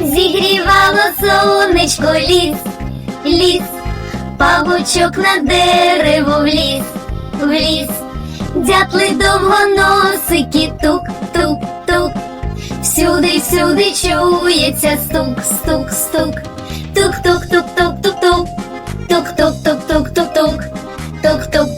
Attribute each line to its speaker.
Speaker 1: зігрівало сонечко ліс, ліс, павучок на дерево вліз, вліз, дятли довгоносики, тук, тук, тук. Всюди, всюди чується стук, стук, стук, тук, тук, тук, тук, тук, тук, тук, тук, тук, тук, тук, тук, тук, тук, тук, тук, тук,